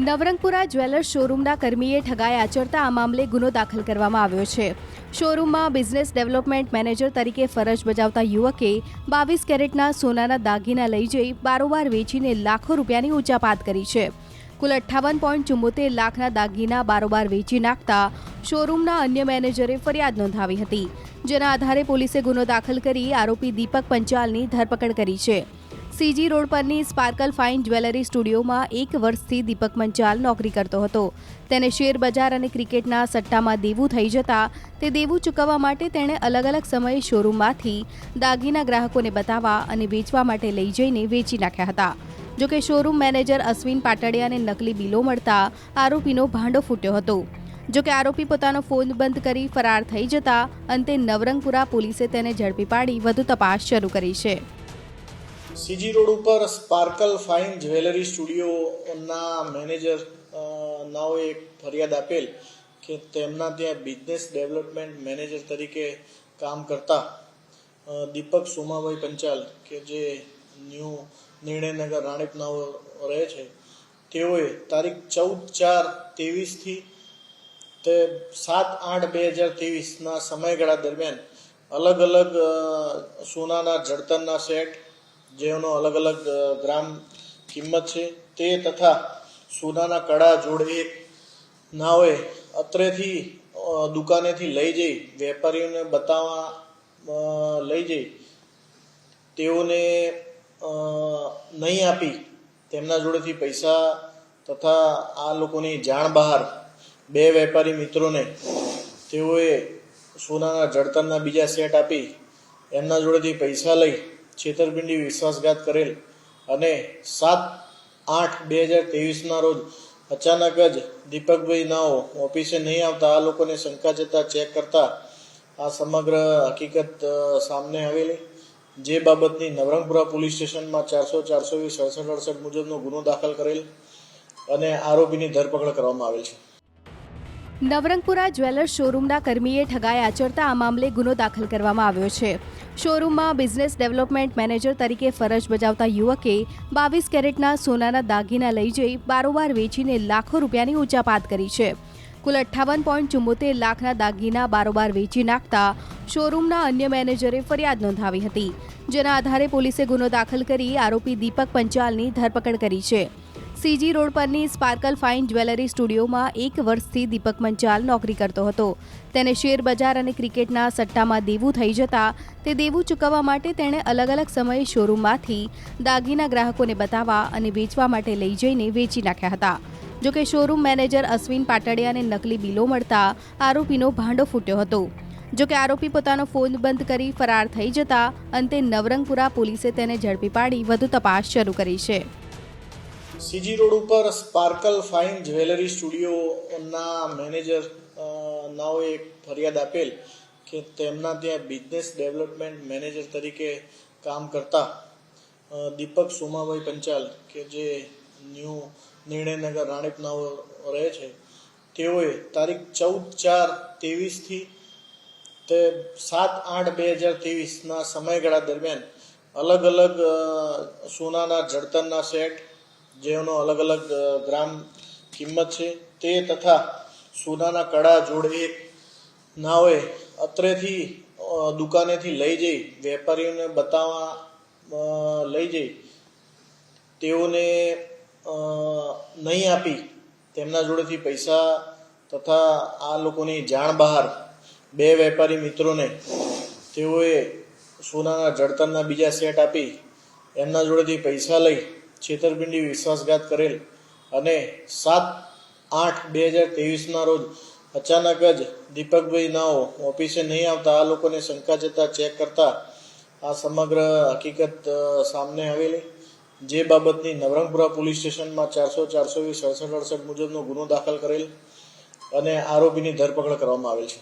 Navrangpura jewellers શોરૂમના કર્મીએ ઠગાઈ આચરતા આ મામલે ગુનો દાખલ કરવામાં આવ્યો છે. શોરૂમમાં બિઝનેસ ડેવલપમેન્ટ મેનેજર તરીકે ફરજ બજાવતા યુવકે બાવીસ કેરેટના સોનાના દાગીના લઈ જઈ બારોબાર વેચીને લાખો રૂપિયાની ઊંચાપાત કરી છે. કુલ અઠ્ઠાવન પોઈન્ટ ચુમ્મોતેર લાખના દાગીના બારોબાર વેચી નાખતા શોરૂમના અન્ય મેનેજરે ફરિયાદ નોંધાવી હતી. જેના આધારે પોલીસે ગુનો દાખલ કરી આરોપી દીપક પંચાલની ધરપકડ કરી છે. સીજી રોડ પરની સ્પાર્કલ ફાઇન જ્વેલરી સ્ટુડિયોમાં એક વર્ષથી દીપક મંચાલ નોકરી કરતો હતો. તેને શેર બજાર અને ક્રિકેટના સટ્ટામાં દેવું થઈ જતા તે દેવું ચૂકવવા માટે તેણે અલગ અલગ સમયે શોરૂમમાંથી દાગીના ગ્રાહકોને બતાવવા અને વેચવા માટે લઈ જઈને વેચી નાખ્યા હતા. જોકે શોરૂમ મેનેજર અશ્વિન પાટડિયાને નકલી બિલો મળતા આરોપીનો ભાંડો ફૂટ્યો હતો. જોકે આરોપી પોતાનો ફોન બંધ કરી ફરાર થઈ જતા અંતે નવરંગપુરા પોલીસે તેને ઝડપી પાડી વધુ તપાસ શરૂ કરી છે. સીજી રોડ ઉપર સ્પાર્કલ ફાઇન જ્વેલરી સ્ટુડિયોના મેનેજર નાઓ એક ફરિયાદ આપેલ કે તેમના ત્યાં બિઝનેસ ડેવલપમેન્ટ મેનેજર તરીકે કામ કરતા દીપક સોમાભાઈ પંચાલ કે જે ન્યૂ નિર્ણયનગર રાણીપ નાઓ રહે છે, તેઓએ તારીખ ચૌદ ચાર ત્રેવીસથી તે સાત આઠ બે હજાર ત્રેવીસના સમયગાળા દરમિયાન અલગ અલગ સોનાના જડતરના સેટ જેનો અલગ અલગ ગ્રામ કિંમત છે, તે તથા સોનાના કડા જોડે નાઓએ અત્રેથી દુકાનેથી લઈ જઈ, વેપારીઓને બતાવવા લઈ જઈ, તેઓને નહીં આપી, તેમના જોડેથી પૈસા તથા આ લોકોની જાણ બહાર બે વેપારી મિત્રોને તેઓએ સોનાના જડતરના બીજા સેટ આપી, એમના જોડેથી પૈસા લઈ છેતરપિંડી વિશ્વાસઘાત કરેલ અને સાત આઠ બે હજાર ત્રેવીસના રોજ અચાનક જ દીપકભાઈ નાઓ ઓફિસે નહીં આવતા આ લોકોને શંકા જતા ચેક કરતા આ સમગ્ર હકીકત સામને આવેલી. જે બાબતની નવરંગપુરા પોલીસ સ્ટેશનમાં ચારસો ચારસો વીસ સડસઠ અડસઠ મુજબનો ગુનો દાખલ કરેલ અને આરોપીની ધરપકડ કરવામાં આવેલ છે. નવરંગપુરા જ્વેલર્સ શોરૂમના કર્મીએ ઠગાઈ આચરતા આ મામલે ગુનો દાખલ કરવામાં આવ્યો છે. શોરૂમમાં બિઝનેસ ડેવલપમેન્ટ મેનેજર તરીકે ફરજ બજાવતા યુવકે બાવીસ કેરેટના સોનાના દાગીના લઈ જઈ બારોબાર વેચીને લાખો રૂપિયાની ઊંચાપાત કરી છે. કુલ અઠ્ઠાવન પોઈન્ટ ચુમ્મોતેર લાખના દાગીના બારોબાર વેચી નાખતા શોરૂમના અન્ય મેનેજરે ફરિયાદ નોંધાવી હતી, જેના આધારે પોલીસે ગુનો દાખલ કરી આરોપી દીપક પંચાલની ધરપકડ કરી છે. સીજી રોડ પરની સ્પાર્કલ ફાઇન જ્વેલરી સ્ટુડિયોમાં એક વર્ષથી દીપક મંચાલ નોકરી કરતો હતો. તેને શેર બજાર અને ક્રિકેટના સટ્ટામાં દેવું થઈ જતા તે દેવું ચૂકવવા માટે તેણે અલગ અલગ સમયે શોરૂમમાંથી દાગીના ગ્રાહકોને બતાવવા અને વેચવા માટે લઈ જઈને વેચી નાખ્યા હતા. જોકે શોરૂમ મેનેજર અશ્વિન પાટડિયાને નકલી બિલો મળતા આરોપીનો ભાંડો ફૂટ્યો હતો. જોકે આરોપી પોતાનો ફોન બંધ કરી ફરાર થઈ જતા અંતે નવરંગપુરા પોલીસે તેને ઝડપી પાડી વધુ તપાસ શરૂ કરી છે. સીજી રોડ ઉપર સ્પાર્કલ ફાઇન જ્વેલરી સ્ટુડિયોના મેનેજર નાઓએ એક ફરિયાદ આપેલ કે તેમના ત્યાં બિઝનેસ ડેવલપમેન્ટ મેનેજર તરીકે કામ કરતા દીપક સોમાભાઈ પંચાલ કે જે ન્યૂ નિર્ણયનગર રાણીપ નાઓ રહે છે, તેઓએ તારીખ ચૌદ ચાર ત્રેવીસથી તે સાત આઠ બે હજાર ત્રેવીસના સમયગાળા દરમિયાન અલગ અલગ સોનાના, જડતરના સેટ જેનો અલગ અલગ ગ્રામ કિંમત છે, તે તથા સોનાના કડા જોડે નાઓએ અત્રેથી દુકાનેથી લઈ જઈ, વેપારીઓને બતાવવા લઈ જઈ, તેઓને નહીં આપી, તેમના જોડેથી પૈસા તથા આ લોકોની જાણ બહાર, બે વેપારી મિત્રોને, તેઓએ સોનાના જડતરના બીજા સેટ આપી, એમના જોડેથી પૈસા લઈ છેતરપિંડી વિશ્વાસઘાત કરેલ અને સાત આઠ બે હજાર ત્રેવીસના રોજ અચાનક જ દીપકભાઈ નાઓ ઓફિસે નહીં આવતા આ લોકોને શંકા જતા ચેક કરતા આ સમગ્ર હકીકત સામને આવેલી. જે બાબતની નવરંગપુરા પોલીસ સ્ટેશનમાં ચારસો ચારસો વીસ અડસઠ અડસઠ મુજબનો ગુનો દાખલ કરેલ અને આરોપીની ધરપકડ કરવામાં આવેલ છે.